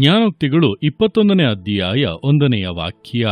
ಜ್ಞಾನೋಕ್ತಿಗಳು ಇಪ್ಪತ್ತೊಂದನೇ ಅಧ್ಯಾಯ ಒಂದನೆಯ ವಾಕ್ಯ.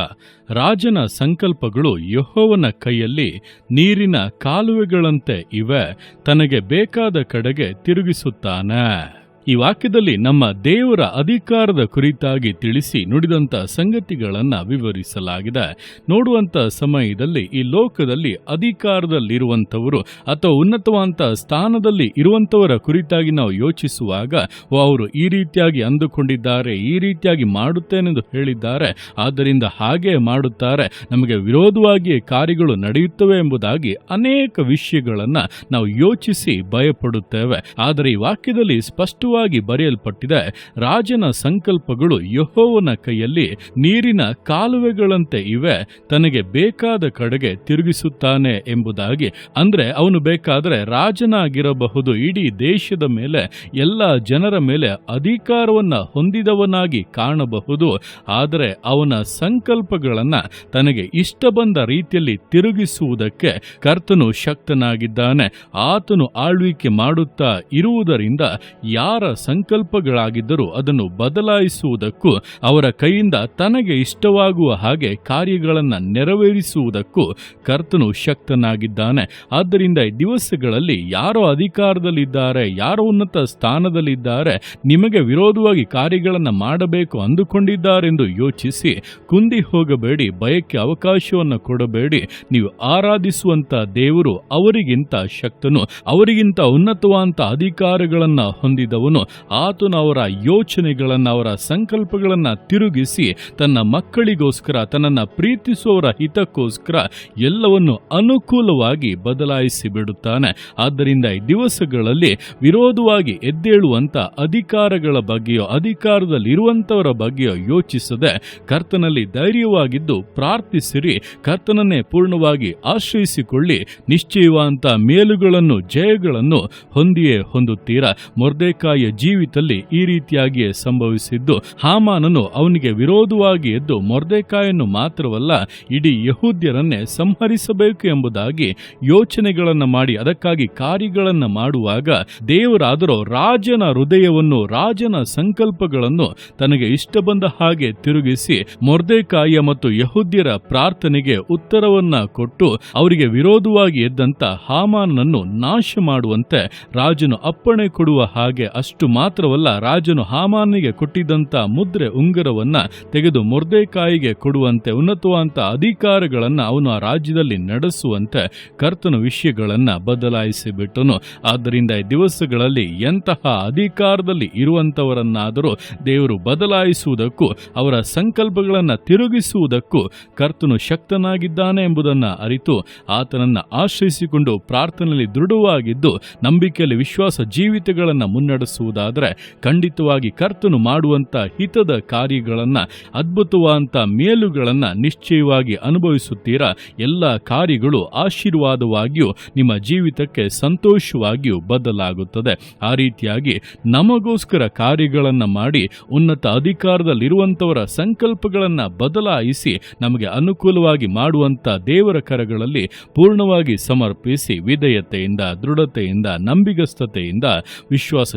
ರಾಜನ ಸಂಕಲ್ಪಗಳು ಯಹೋವನ ಕೈಯಲ್ಲಿ ನೀರಿನ ಕಾಲುವೆಗಳಂತೆ ಇವೆ. ತನಗೆ ಬೇಕಾದ ಕಡೆಗೆ ತಿರುಗಿಸುತ್ತಾನೆ. ಈ ವಾಕ್ಯದಲ್ಲಿ ನಮ್ಮ ದೇವರ ಅಧಿಕಾರದ ಕುರಿತಾಗಿ ತಿಳಿಸಿ ನುಡಿದಂತ ಸಂಗತಿಗಳನ್ನು ವಿವರಿಸಲಾಗಿದೆ. ನೋಡುವಂತ ಸಮಯದಲ್ಲಿ ಈ ಲೋಕದಲ್ಲಿ ಅಧಿಕಾರದಲ್ಲಿರುವಂಥವರು ಅಥವಾ ಉನ್ನತವಾದ ಸ್ಥಾನದಲ್ಲಿ ಇರುವಂಥವರ ಕುರಿತಾಗಿ ನಾವು ಯೋಚಿಸುವಾಗ ಅವರು ಈ ರೀತಿಯಾಗಿ ಅಂದುಕೊಂಡಿದ್ದಾರೆ, ಈ ರೀತಿಯಾಗಿ ಮಾಡುತ್ತೇನೆಂದು ಹೇಳಿದ್ದಾರೆ. ಆದ್ದರಿಂದ ಹಾಗೆ ಮಾಡುತ್ತಾರೆ. ನಮಗೆ ವಿರೋಧವಾಗಿ ಕಾರ್ಯಗಳು ನಡೆಯುತ್ತವೆ ಎಂಬುದಾಗಿ ಅನೇಕ ವಿಷಯಗಳನ್ನು ನಾವು ಯೋಚಿಸಿ ಭಯಪಡುತ್ತೇವೆ. ಆದರೆ ಈ ವಾಕ್ಯದಲ್ಲಿ ಸ್ಪಷ್ಟವಾಗಿ ಬರೆಯಲ್ಪಟ್ಟಿದೆ, ರಾಜನ ಸಂಕಲ್ಪಗಳು ಯಹೋವನ ಕೈಯಲ್ಲಿ ನೀರಿನ ಕಾಲುವೆಗಳಂತೆ ಇವೆ, ತನಗೆ ಬೇಕಾದ ಕಡೆಗೆ ತಿರುಗಿಸುತ್ತಾನೆ ಎಂಬುದಾಗಿ. ಅಂದ್ರೆ ಅವನು ಬೇಕಾದರೆ ರಾಜನಾಗಿರಬಹುದು, ಇಡೀ ದೇಶದ ಮೇಲೆ, ಎಲ್ಲ ಜನರ ಮೇಲೆ ಅಧಿಕಾರವನ್ನ ಹೊಂದಿದವನಾಗಿ ಕಾಣಬಹುದು. ಆದರೆ ಅವನ ಸಂಕಲ್ಪಗಳನ್ನ ತನಗೆ ಇಷ್ಟ ಬಂದ ರೀತಿಯಲ್ಲಿ ತಿರುಗಿಸುವುದಕ್ಕೆ ಕರ್ತನು ಶಕ್ತನಾಗಿದ್ದಾನೆ. ಆತನು ಆಳ್ವಿಕೆ ಮಾಡುತ್ತಾ ಇರುವುದರಿಂದ ಯಾರ ಸಂಕಲ್ಪಗಳಾಗಿದ್ದರೂ ಅದನ್ನು ಬದಲಾಯಿಸುವುದಕ್ಕೂ, ಅವರ ಕೈಯಿಂದ ತನಗೆ ಇಷ್ಟವಾಗುವ ಹಾಗೆ ಕಾರ್ಯಗಳನ್ನು ನೆರವೇರಿಸುವುದಕ್ಕೂ ಕರ್ತನು ಶಕ್ತನಾಗಿದ್ದಾನೆ. ಆದ್ದರಿಂದ ದಿವಸಗಳಲ್ಲಿ ಯಾರೋ ಅಧಿಕಾರದಲ್ಲಿದ್ದಾರೆ, ಯಾರೋ ಉನ್ನತ ಸ್ಥಾನದಲ್ಲಿದ್ದಾರೆ, ನಿಮಗೆ ವಿರೋಧವಾಗಿ ಕಾರ್ಯಗಳನ್ನು ಮಾಡಬೇಕು ಅಂದುಕೊಂಡಿದ್ದಾರೆಂದು ಯೋಚಿಸಿ, ಕುಂದಿ ಹೋಗಬೇಡಿ ಭಯಕ್ಕೆ ಅವಕಾಶವನ್ನು ಕೊಡಬೇಡಿ. ನೀವು ಆರಾಧಿಸುವಂತ ದೇವರು ಅವರಿಗಿಂತ ಶಕ್ತನು, ಅವರಿಗಿಂತ ಉನ್ನತವಾದಂಥ ಅಧಿಕಾರಗಳನ್ನು ಹೊಂದಿದವನು. ಆತನು ಅವರ ಯೋಚನೆಗಳನ್ನು, ಅವರ ಸಂಕಲ್ಪಗಳನ್ನು ತಿರುಗಿಸಿ ತನ್ನ ಮಕ್ಕಳಿಗೋಸ್ಕರ, ತನ್ನನ್ನು ಪ್ರೀತಿಸುವವರ ಹಿತಕ್ಕೋಸ್ಕರ ಎಲ್ಲವನ್ನು ಅನುಕೂಲವಾಗಿ ಬದಲಾಯಿಸಿ ಬಿಡುತ್ತಾನೆ. ಆದ್ದರಿಂದ ಈ ದಿವಸಗಳಲ್ಲಿ ವಿರೋಧವಾಗಿ ಎದ್ದೇಳುವಂತ ಅಧಿಕಾರಗಳ ಬಗ್ಗೆಯೋ ಅಧಿಕಾರದಲ್ಲಿರುವಂತವರ ಬಗ್ಗೆಯೋ ಯೋಚಿಸದೆ ಕರ್ತನಲ್ಲಿ ಧೈರ್ಯವಾಗಿದ್ದು ಪ್ರಾರ್ಥಿಸಿರಿ. ಕರ್ತನನ್ನೇ ಪೂರ್ಣವಾಗಿ ಆಶ್ರಯಿಸಿಕೊಳ್ಳಿ. ನಿಶ್ಚಯವಾದಂಥ ಮೇಲುಗಳನ್ನು, ಜಯಗಳನ್ನು ಹೊಂದಿಯೇ ಹೊಂದುತ್ತೀರಾ? ಮೊರ್ದೇಕಾಯ ಜೀವಿತದಲ್ಲಿ ಈ ರೀತಿಯಾಗಿ ಸಂಭವಿಸಿದ್ದು, ಹಾಮಾನನು ಅವನಿಗೆ ವಿರೋಧವಾಗಿ ಎದ್ದು ಮೊರ್ದೇಕಾಯನ್ನು ಮಾತ್ರವಲ್ಲ, ಇಡೀ ಯಹೂದ್ಯರನ್ನೇ ಸಂಹರಿಸಬೇಕು ಎಂಬುದಾಗಿ ಯೋಚನೆಗಳನ್ನು ಮಾಡಿ, ಅದಕ್ಕಾಗಿ ಕಾರ್ಯಗಳನ್ನು ಮಾಡುವಾಗ ದೇವರಾದರೂ ರಾಜನ ಹೃದಯವನ್ನು, ರಾಜನ ಸಂಕಲ್ಪಗಳನ್ನು ತನಗೆ ಇಷ್ಟ ಬಂದ ಹಾಗೆ ತಿರುಗಿಸಿ ಮೊರ್ದೇಕಾಯ ಮತ್ತು ಯಹೂದ್ಯರ ಪ್ರಾರ್ಥನೆಗೆ ಉತ್ತರವನ್ನ ಕೊಟ್ಟು, ಅವರಿಗೆ ವಿರೋಧವಾಗಿ ಎದ್ದಂತ ಹಾಮಾನನ್ನು ನಾಶ ಮಾಡುವಂತೆ ರಾಜನು ಅಪ್ಪಣೆ ಕೊಡುವ ಹಾಗೆ ಅಷ್ಟು ಮಾತ್ರವಲ್ಲ, ರಾಜನು ಹಾಮಾನಿಗೆ ಕೊಟ್ಟಿದಂತ ಮುದ್ರೆ ಉಂಗುರವನ್ನ ತೆಗೆದು ಮೊರ್ದೇಕಾಯಿಗೆ ಕೊಡುವಂತೆ ಉನ್ನತವಾದಂಥ ಅಧಿಕಾರಗಳನ್ನ ಅವನು ಆ ರಾಜ್ಯದಲ್ಲಿ ನಡೆಸುವಂತೆ ಕರ್ತನ ವಿಷಯಗಳನ್ನ ಬದಲಾಯಿಸಿಬಿಟ್ಟನು. ಆದ್ದರಿಂದ ಈ ದಿವಸಗಳಲ್ಲಿ ಎಂತಹ ಅಧಿಕಾರದಲ್ಲಿ ಇರುವಂತವರನ್ನಾದರೂ ದೇವರು ಬದಲಾಯಿಸುವುದಕ್ಕೂ, ಅವರ ಸಂಕಲ್ಪಗಳನ್ನು ತಿರುಗಿಸುವುದಕ್ಕೂ ಕರ್ತನು ಶಕ್ತನಾಗಿದ್ದಾನೆ ಎಂಬುದನ್ನು ಅರಿತು, ಆತನನ್ನು ಆಶ್ರಯಿಸಿಕೊಂಡು ಪ್ರಾರ್ಥನೆಯಲ್ಲಿ ದೃಢವಾಗಿದ್ದು, ನಂಬಿಕೆಯಲ್ಲಿ ವಿಶ್ವಾಸ ಜೀವಿತಗಳನ್ನು ಮುನ್ನಡೆಸುವುದಾದರೆ ಖಂಡಿತವಾಗಿ ಕರ್ತನು ಮಾಡುವಂತ ಹಿತದ ಕಾರ್ಯಗಳನ್ನು, ಅದ್ಭುತವಾದಂಥ ಮೇಲುಗಳನ್ನು ನಿಶ್ಚಯವಾಗಿ ಅನುಭವಿಸುತ್ತೀರಾ? ಎಲ್ಲ ಕಾರ್ಯಗಳು ಆಶೀರ್ವಾದವಾಗಿಯೂ ನಿಮ್ಮ ಜೀವಿತಕ್ಕೆ ಸಂತೋಷವಾಗಿಯೂ ಬದಲಾಗುತ್ತದೆ. ಆ ರೀತಿಯಾಗಿ ನಮಗೋಸ್ಕರ ಕಾರ್ಯಗಳನ್ನು ಮಾಡಿ, ಉನ್ನತ ಅಧಿಕಾರದಲ್ಲಿರುವಂಥವರ ಸಂಕಲ್ಪಗಳನ್ನು ಬದಲಾಯಿಸಿ, ನಮಗೆ ಅನುಕೂಲವಾಗಿ ಮಾಡುವಂಥ ದೇವರ ಕರಗಳಲ್ಲಿ ಪೂರ್ಣವಾಗಿ ಸಮರ್ಪಿಸಿ ವಿಧೇಯತೆಯಿಂದ, ದೃಢತೆಯಿಂದ ನಂಬಿಗಸ್ತತೆಯಿಂದ ವಿಶ್ವಾಸ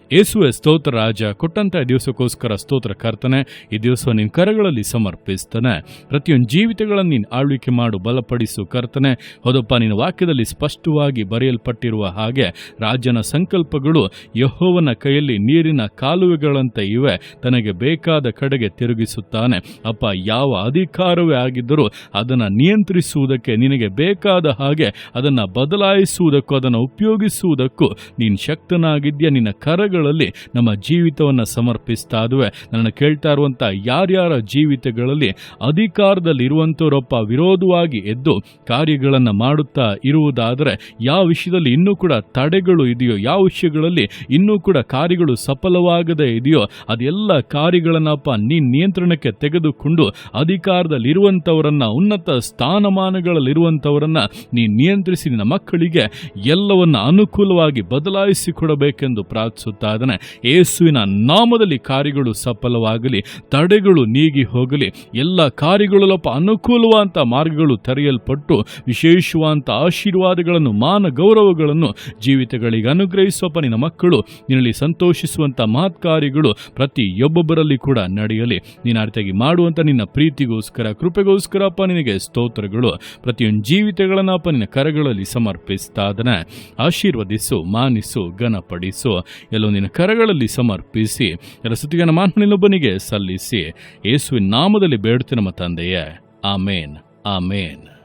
ಯೇಸುವೆ ಸ್ತೋತ್ರ ರಾಜ, ಕೊಟ್ಟಂತ ದಿವಸಕ್ಕೋಸ್ಕರ ಸ್ತೋತ್ರ ಕರ್ತನೆ, ಈ ದಿವಸ ನಿನ್ನ ಕರಗಳಲ್ಲಿ ಸಮರ್ಪಿಸ್ತಾನೆ. ಪ್ರತಿಯೊಂದು ಜೀವಿತಗಳನ್ನು ನೀನು ಆಳ್ವಿಕೆ ಮಾಡು, ಬಲಪಡಿಸು ಕರ್ತನೆ. ಹೌದಪ್ಪ, ನಿನ್ನ ವಾಕ್ಯದಲ್ಲಿ ಸ್ಪಷ್ಟವಾಗಿ ಬರೆಯಲ್ಪಟ್ಟಿರುವ ಹಾಗೆ ರಾಜನ ಸಂಕಲ್ಪಗಳು ಯಹೋವನ ಕೈಯಲ್ಲಿ ನೀರಿನ ಕಾಲುವೆಗಳಂತೆ ಇವೆ. ತನಗೆ ಬೇಕಾದ ಕಡೆಗೆ ತಿರುಗಿಸುತ್ತಾನೆ. ಅಪ್ಪ, ಯಾವ ಅಧಿಕಾರವೇ ಆಗಿದ್ದರೂ ಅದನ್ನು ನಿಯಂತ್ರಿಸುವುದಕ್ಕೆ ನಿನಗೆ ಬೇಕಾದ ಹಾಗೆ ಅದನ್ನು ಬದಲಾಯಿಸುವುದಕ್ಕೂ, ಅದನ್ನು ಉಪಯೋಗಿಸುವುದಕ್ಕೂ ನೀನು ಶಕ್ತನಾಗಿದ್ಯಾ ನಿನ್ನ ಕರಗಳು ನಮ್ಮ ಜೀವಿತವನ್ನು ಸಮರ್ಪಿಸ್ತಾ ಇದುವೆ ನನ್ನ ಕೇಳ್ತಾ ಇರುವಂಥ ಯಾರ್ಯಾರ ಜೀವಿತಗಳಲ್ಲಿ ಅಧಿಕಾರದಲ್ಲಿ ಇರುವಂಥವರೊಬ್ಬ ವಿರೋಧವಾಗಿ ಎದ್ದು ಕಾರ್ಯಗಳನ್ನು ಮಾಡುತ್ತಾ ಇರುವುದಾದರೆ, ಯಾವ ವಿಷಯದಲ್ಲಿ ಇನ್ನೂ ಕೂಡ ತಡೆಗಳು ಇದೆಯೋ, ಯಾವ ವಿಷಯಗಳಲ್ಲಿ ಇನ್ನೂ ಕೂಡ ಕಾರ್ಯಗಳು ಸಫಲವಾಗದೇ ಇದೆಯೋ, ಅದೆಲ್ಲ ಕಾರ್ಯಗಳನ್ನಪ್ಪ ನೀನು ನಿಯಂತ್ರಣಕ್ಕೆ ತೆಗೆದುಕೊಂಡು ಅಧಿಕಾರದಲ್ಲಿರುವಂಥವರನ್ನು ಉನ್ನತ ಸ್ಥಾನಮಾನಗಳಲ್ಲಿರುವಂಥವರನ್ನು ನೀ ನಿಯಂತ್ರಿಸಿ ನಿನ್ನ ಮಕ್ಕಳಿಗೆ ಎಲ್ಲವನ್ನ ಅನುಕೂಲವಾಗಿ ಬದಲಾಯಿಸಿ ಕೊಡಬೇಕೆಂದು ಪ್ರಾರ್ಥಿಸುತ್ತಾ ಇದ್ದಾದನೆ ಯೇಸುವಿನ ನಾಮದಲ್ಲಿ ಕಾರ್ಯಗಳು ಸಫಲವಾಗಲಿ, ತಡೆಗಳು ನೀಗಿ ಹೋಗಲಿ, ಎಲ್ಲ ಕಾರ್ಯಗಳಲ್ಲಪ್ಪ ಅನುಕೂಲವಾದಂಥ ಮಾರ್ಗಗಳು ತೆರೆಯಲ್ಪಟ್ಟು ವಿಶೇಷವಾದಂಥ ಆಶೀರ್ವಾದಗಳನ್ನು, ಮಾನ ಗೌರವಗಳನ್ನು ಜೀವಿತಗಳಿಗೆ ಅನುಗ್ರಹಿಸುವಪ್ಪ. ನಿನ್ನ ಮಕ್ಕಳು ನಿನ್ನಲ್ಲಿ ಸಂತೋಷಿಸುವಂಥ ಮಹತ್ ಕಾರ್ಯಗಳು ಪ್ರತಿಯೊಬ್ಬೊಬ್ಬರಲ್ಲಿ ಕೂಡ ನಡೆಯಲಿ. ನೀನು ಅರ್ಥಾಗಿ ಮಾಡುವಂಥ ನಿನ್ನ ಪ್ರೀತಿಗೋಸ್ಕರ, ಕೃಪೆಗೋಸ್ಕರಪ್ಪ ನಿನಗೆ ಸ್ತೋತ್ರಗಳು. ಪ್ರತಿಯೊಂದು ಜೀವಿತಗಳನ್ನಪ್ಪ ನಿನ್ನ ಕರಗಳಲ್ಲಿ ಸಮರ್ಪಿಸ್ತಾದನೆ. ಆಶೀರ್ವದಿಸು, ಮಾನಿಸು, ಘನಪಡಿಸು. ಎಲ್ಲೋ ನಿನ್ನ ಕರಗಳಲ್ಲಿ ಸಮರ್ಪಿಸಿ ಎಲ್ಲ ಸ್ತುತಿಗನ ಮಾನನಿಲ್ಲೊಬ್ಬನಿಗೆ ಸಲ್ಲಿಸಿ. ಯೇಸುವಿನ ನಾಮದಲ್ಲಿ ಬೇಡುತ್ತೆ ನಮ್ಮ ತಂದೆಯೇ. ಆಮೇನ್. ಆಮೇನ್.